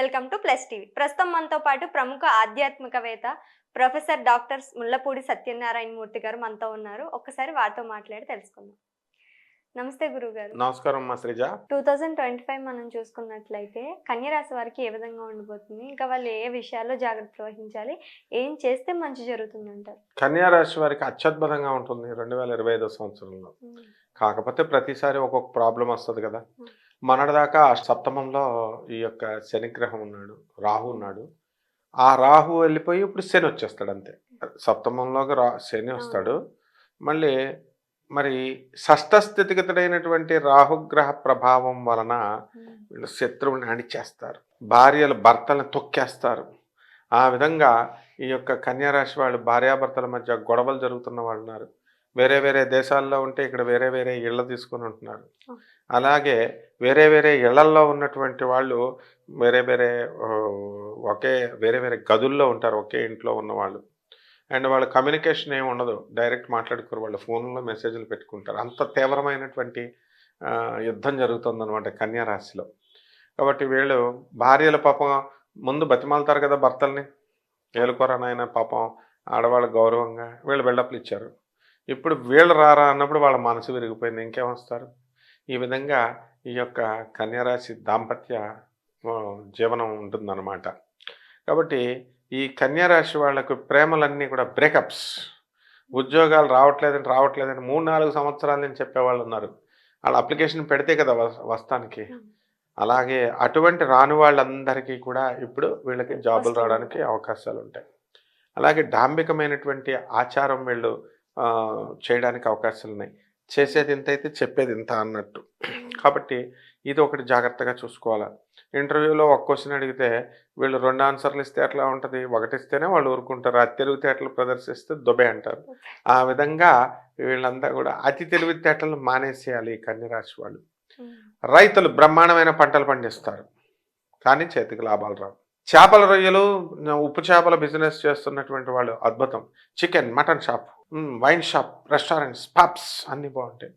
Welcome to plus TV. ప్రస్తుతం మనతో పాటు ప్రముఖ ఆధ్యాత్మికవేత్త ప్రొఫెసర్ డాక్టర్ ముల్లపూడి సత్యనారాయణ మూర్తి గారు మనతో ఉన్నారు. ఒక్కసారి వారితో మాట్లాడి తెలుసుకుందాం. నమస్తే గురువు గారు నమస్కారం మా Sreeja. Two thousand twenty five మనం చూసుకున్నట్లయితే కన్యరాశి వారికి ఏ విధంగా ఉండబోతుంది ఇంకా వాళ్ళు ఏ విషయాల్లో జాగ్రత్త వహించాలి? ఏం చేస్తే మంచి జరుగుతుంది అంటారు కన్యా రాశి వారికి అత్యద్భుతంగా ఉంటుంది రెండు వేల ఇరవై ఐదో సంవత్సరంలో. కాకపోతే ప్రతిసారి ఒక్కొక్క ప్రాబ్లం వస్తుంది కదా. మొన్నటిదాకా సప్తమంలో ఈ యొక్క శనిగ్రహం ఉన్నాడు రాహు ఉన్నాడు. ఆ రాహు వెళ్ళిపోయి ఇప్పుడు శని వచ్చేస్తాడు అంతే. సప్తమంలోకి రా శని వస్తాడు. మళ్ళీ మరి షష్ఠ స్థితిగతుడైనటువంటి రాహుగ్రహ ప్రభావం వలన వీళ్ళు శత్రువుని అణిచేస్తారు. భార్యలు భర్తలను తొక్కేస్తారు. ఆ విధంగా ఈ యొక్క కన్యారాశి వాళ్ళు భార్యాభర్తల మధ్య గొడవలు జరుగుతున్న వాళ్ళు ఉన్నారు. వేరే వేరే దేశాల్లో ఉంటే ఇక్కడ వేరే వేరే ఇళ్ళ తీసుకుని ఉంటున్నారు. అలాగే వేరే వేరే ఇళ్ళల్లో ఉన్నటువంటి వాళ్ళు వేరే వేరే ఒకే వేరే వేరే గదుల్లో ఉంటారు ఒకే ఇంట్లో ఉన్నవాళ్ళు. అండ్ వాళ్ళ కమ్యూనికేషన్ ఏమి ఉండదు. డైరెక్ట్ మాట్లాడుకోరు. వాళ్ళు ఫోన్లో మెసేజ్లు పెట్టుకుంటారు. అంత తీవ్రమైనటువంటి యుద్ధం జరుగుతుందన్నమాట కన్యా రాశిలో. కాబట్టి వీళ్ళు భార్యల పాపం ముందు బతిమాలుతారు కదా భర్తల్ని. ఏలుకోరా నాయన పాపం. ఆడవాళ్ళ గౌరవంగా వీళ్ళు బిల్డప్లు ఇచ్చారు. ఇప్పుడు వీళ్ళు రారా అన్నప్పుడు వాళ్ళ మనసు విరిగిపోయింది. ఇంకేం వస్తారు ఈ విధంగా ఈ యొక్క కన్యారాశి దాంపత్య జీవనం ఉంటుందన్నమాట. కాబట్టి ఈ కన్యారాశి వాళ్ళకు ప్రేమలన్నీ కూడా బ్రేకప్స్. ఉద్యోగాలు రావట్లేదని రావట్లేదని మూడు నాలుగు సంవత్సరాల నుంచి చెప్పేవాళ్ళు ఉన్నారు. వాళ్ళు అప్లికేషన్ పెడితే కదా వస్- వస్తానికి. అలాగే అటువంటి రాని వాళ్ళందరికీ కూడా ఇప్పుడు వీళ్ళకి జాబులు. రావడానికి అవకాశాలు ఉంటాయి అలాగే డాంబికమైనటువంటి ఆచారం వీళ్ళు చేయడానికి అవకాశాలు ఉన్నాయి. చేసేది ఇంత అయితే చెప్పేది ఇంత అన్నట్టు. కాబట్టి ఇది ఒకటి జాగ్రత్తగా చూసుకోవాలి. ఇంటర్వ్యూలో ఒక క్వశ్చన్ అడిగితే వీళ్ళు రెండు ఆన్సర్లు ఇస్తే ఎట్లా ఉంటుంది? ఒకటి ఇస్తేనే వాళ్ళు ఊరుకుంటారు. అతి తెలివితేటలు ప్రదర్శిస్తే దుబే అంటారు. ఆ విధంగా వీళ్ళంతా కూడా అతి తెలివితేటలు మానేసేయాలి ఈ కన్యరాశి వాళ్ళు. రైతులు బ్రహ్మాండమైన పంటలు పండిస్తారు. కానీ చేతికి లాభాలు రావు. చేపల రొయ్యలు ఉప్పు చేపల బిజినెస్ చేస్తున్నటువంటి వాళ్ళు అద్భుతం. Chicken mutton shop. Wine shop restaurants pubs అన్నీ బాగుంటాయి.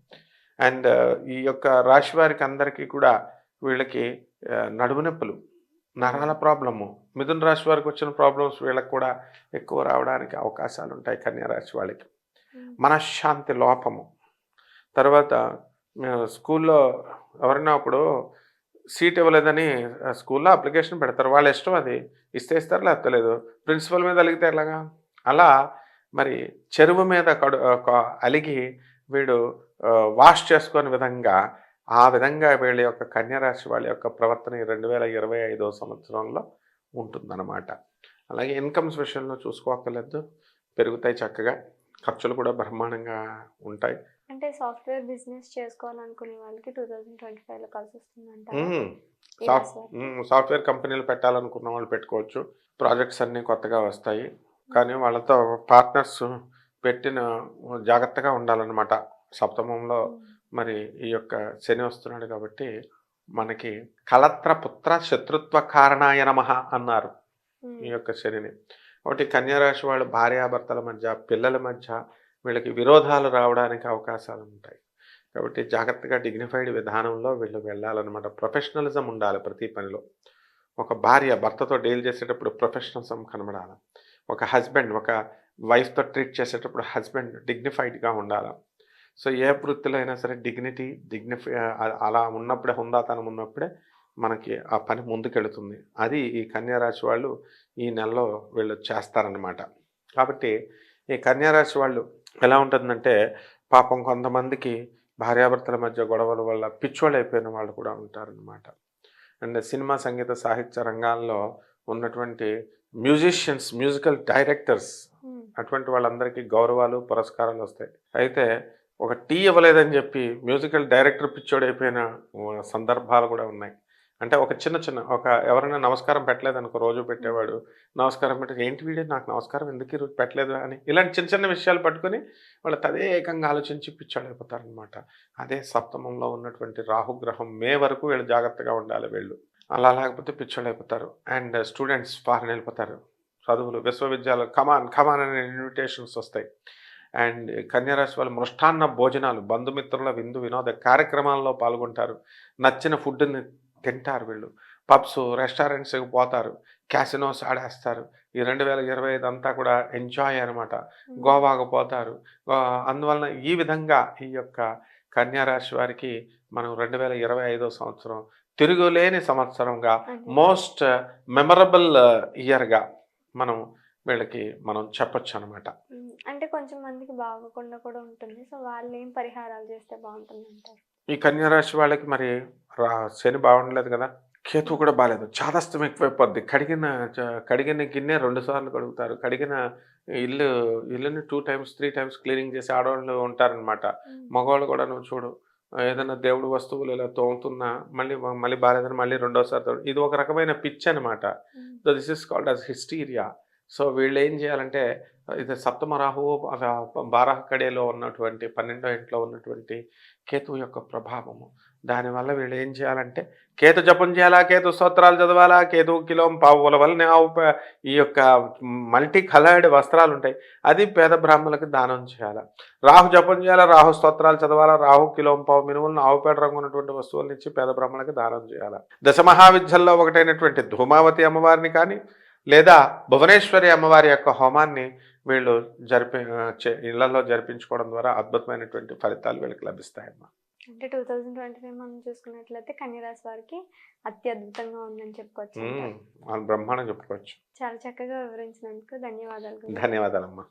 అండ్ ఈ యొక్క రాశి వారికి అందరికీ కూడా వీళ్ళకి నడుము నొప్పులు నరాల ప్రాబ్లము మిథున రాశి వారికి వచ్చిన ప్రాబ్లమ్స్ వీళ్ళకి కూడా ఎక్కువ రావడానికి అవకాశాలు ఉంటాయి కన్యా రాశి వాళ్ళకి. మనశ్శాంతి లోపము. తర్వాత స్కూల్లో ఎవరైనా అప్పుడు సీట్ ఇవ్వలేదని స్కూల్లో అప్లికేషన్ పెడతారు. వాళ్ళ ఇష్టం అది. ఇస్తే ఇస్తారు లేకపోతే లేదు. ప్రిన్సిపల్ మీద అలిగితే ఎలాగా? అలా మరి చెరువు మీద కడు ఒక అలిగి వీడు వాష్ చేసుకునే విధంగా ఆ విధంగా వీళ్ళ యొక్క కన్యరాశి వాళ్ళ యొక్క ప్రవర్తన ఈ రెండు వేల ఇరవై ఐదో సంవత్సరంలో ఉంటుందన్నమాట. అలాగే ఇన్కమ్స్ విషయంలో చూసుకోక్కర్లేదు. పెరుగుతాయి చక్కగా. ఖర్చులు కూడా బ్రహ్మాండంగా ఉంటాయి. అంటే సాఫ్ట్వేర్ బిజినెస్ చేసుకోవాలనుకునే వాళ్ళకి టూ థౌజండ్ ట్వంటీ ఫైవ్లో కలిసి వస్తుందంట మ్మ్. సాఫ్ట్ మ్మ్. సాఫ్ట్వేర్ కంపెనీలు పెట్టాలనుకున్న వాళ్ళు పెట్టుకోవచ్చు. ప్రాజెక్ట్స్ అన్నీ కొత్తగా వస్తాయి. కానీ వాళ్ళతో పార్ట్నర్స్ పెట్టిన జాగ్రత్తగా ఉండాలన్నమాట. సప్తమంలో మరి ఈ యొక్క శని వస్తున్నాడు కాబట్టి మనకి కలత్ర పుత్ర శత్రుత్వ కారణాయ నమః అన్నారు ఈ యొక్క శనిని. కాబట్టి కన్యారాశి వాళ్ళు భార్యాభర్తల మధ్య పిల్లల మధ్య వీళ్ళకి విరోధాలు రావడానికి అవకాశాలు ఉంటాయి. కాబట్టి జాగ్రత్తగా డిగ్నిఫైడ్ విధానంలో వీళ్ళు వెళ్ళాలన్నమాట. ప్రొఫెషనలిజం ఉండాలి ప్రతి పనిలో. ఒక భార్య భర్తతో డీల్ చేసేటప్పుడు ప్రొఫెషనలిజం కనబడాలి. ఒక హస్బెండ్ ఒక వైఫ్తో ట్రీట్ చేసేటప్పుడు హస్బెండ్ డిగ్నిఫైడ్గా ఉండాలి? సో ఏ వృత్తిలో అయినా సరే డిగ్నిటీ డిగ్నిఫై అలా ఉన్నప్పుడే హుందాతనం ఉన్నప్పుడే మనకి ఆ పని ముందుకెళుతుంది. అది ఈ కన్యారాశి వాళ్ళు ఈ నెలలో వీళ్ళు చేస్తారనమాట కాబట్టి ఈ కన్యారాశి వాళ్ళు ఎలా ఉంటుందంటే పాపం కొంతమందికి భార్యాభర్తల మధ్య గొడవల వల్ల పిచ్చోళ్ళు అయిపోయిన వాళ్ళు కూడా ఉంటారనమాట అండ్ సినిమా సంగీత సాహిత్య రంగాల్లో ఉన్నటువంటి మ్యూజిషియన్స్ మ్యూజికల్ డైరెక్టర్స్ అటువంటి వాళ్ళందరికీ గౌరవాలు పురస్కారాలు వస్తాయి. అయితే ఒక టీ ఇవ్వలేదని చెప్పి మ్యూజికల్ డైరెక్టర్ పిచ్చోడు అయిపోయిన ఆ, సందర్భాలు కూడా ఉన్నాయి. అంటే ఒక చిన్న చిన్న ఒక ఎవరైనా నమస్కారం పెట్టలేదనుకో రోజు పెట్టేవాడు నమస్కారం పెట్టి ఏంటి వీడియో నాకు నమస్కారం ఎందుకు ఈరోజు పెట్టలేదు? అని ఇలాంటి చిన్న చిన్న విషయాలు పట్టుకొని వాళ్ళు తదేకంగా ఆలోచించి పిచ్చాడైపోతారనమాట అదే సప్తమంలో ఉన్నటువంటి రాహుగ్రహం మే వరకు వీళ్ళు జాగ్రత్తగా ఉండాలి వీళ్ళు. అలా లేకపోతే పిచ్చోడైపోతారు అండ్ స్టూడెంట్స్ ఫారెన్ వెళ్ళిపోతారు. చదువులు విశ్వవిద్యాలయాలు కమాన్ కమాన్ అనే ఇన్విటేషన్స్ వస్తాయి. అండ్ కన్యారాశి వాళ్ళు మృష్టాన్న భోజనాలు బంధుమిత్రుల విందు వినోద కార్యక్రమాల్లో పాల్గొంటారు. నచ్చిన ఫుడ్ని తింటారు వీళ్ళు. పబ్స్ రెస్టారెంట్స్కి పోతారు. క్యాసినోస్ ఆడేస్తారు. ఈ రెండు వేల ఇరవై ఐదు అంతా కూడా ఎంజాయ్ అనమాట గోవాకు పోతారు. అందువలన ఈ విధంగా ఈ యొక్క కన్యా రాశి వారికి మనం రెండు వేల ఇరవై ఐదో సంవత్సరం తిరుగులేని సంవత్సరంగా మోస్ట్ మెమరబుల్ ఇయర్గా మనం వీళ్ళకి మనం చెప్పొచ్చు అనమాట అంటే కొంచెం మందికి బాగోకుండా కూడా ఉంటుంది. సో వాళ్ళు ఏం పరిహారాలు చేస్తే బాగుంటుంది అంటారు ఈ కన్యా రాశి వాళ్ళకి మరి శని బాగుండలేదు కదా? కేతు కూడా బాగాలేదు. చాదస్తం ఎక్కువైపోద్ది. కడిగిన కడిగిన గిన్నె రెండు సార్లు కడుగుతారు. కడిగిన ఇల్లు ఇల్లుని two times three times cleaning చేసి ఆడవాళ్ళు ఉంటారనమాట మగవాళ్ళు కూడా నువ్వు చూడు ఏదైనా దేవుడు వస్తువులు ఇలా తోముతున్నా మళ్ళీ మళ్ళీ బాగాలేదని మళ్ళీ రెండోసారి తోడు ఇది ఒక రకమైన పిచ్ అనమాట so this is called as hysteria. So వీళ్ళు ఏం చేయాలంటే ఇది సప్తమ రాహువు ఆ బారాహ కడియలో ఉన్నటువంటి పన్నెండో ఇంట్లో ఉన్నటువంటి కేతు యొక్క ప్రభావము. దానివల్ల వీళ్ళు ఏం చేయాలంటే కేతు జపం చేయాలా కేతు స్తోత్రాలు చదవాలా కేతు కిలోం పావుల వల్ల ఆవు ఈ యొక్క మల్టీ కలర్డ్ వస్త్రాలు ఉంటాయి అది పేద బ్రాహ్మణులకు దానం చేయాలా. రాహు జపం చేయాలా రాహు స్తోత్రాలు చదవాలా రాహు కిలోం పావు మినుములను ఆవుపేట రంగు ఉన్నటువంటి వస్తువులను ఇచ్చి పేద బ్రాహ్మణులకు దానం చేయాలా. దశ మహావిద్యల్లో ఒకటైనటువంటి ధూమావతి అమ్మవారిని కానీ లేదా భువనేశ్వరి అమ్మవారి యొక్క హోమాన్ని వీళ్ళు జరిపి చే- ఇళ్ళలో జరిపించుకోవడం ద్వారా అద్భుతమైనటువంటి ఫలితాలు వీళ్ళకి లభిస్తాయమ్మా. అంటే టూ థౌజండ్ ట్వంటీ ఫైవ్ మనం చూసుకున్నట్లయితే కన్యరాశి వారికి అత్యద్భుతంగా ఉందని చెప్పుకోవచ్చు బ్రహ్మాండం చెప్పుకోవచ్చు. చాలా చక్కగా వివరించినందుకు ధన్యవాదాలు. ధన్యవాదాలమ్మా.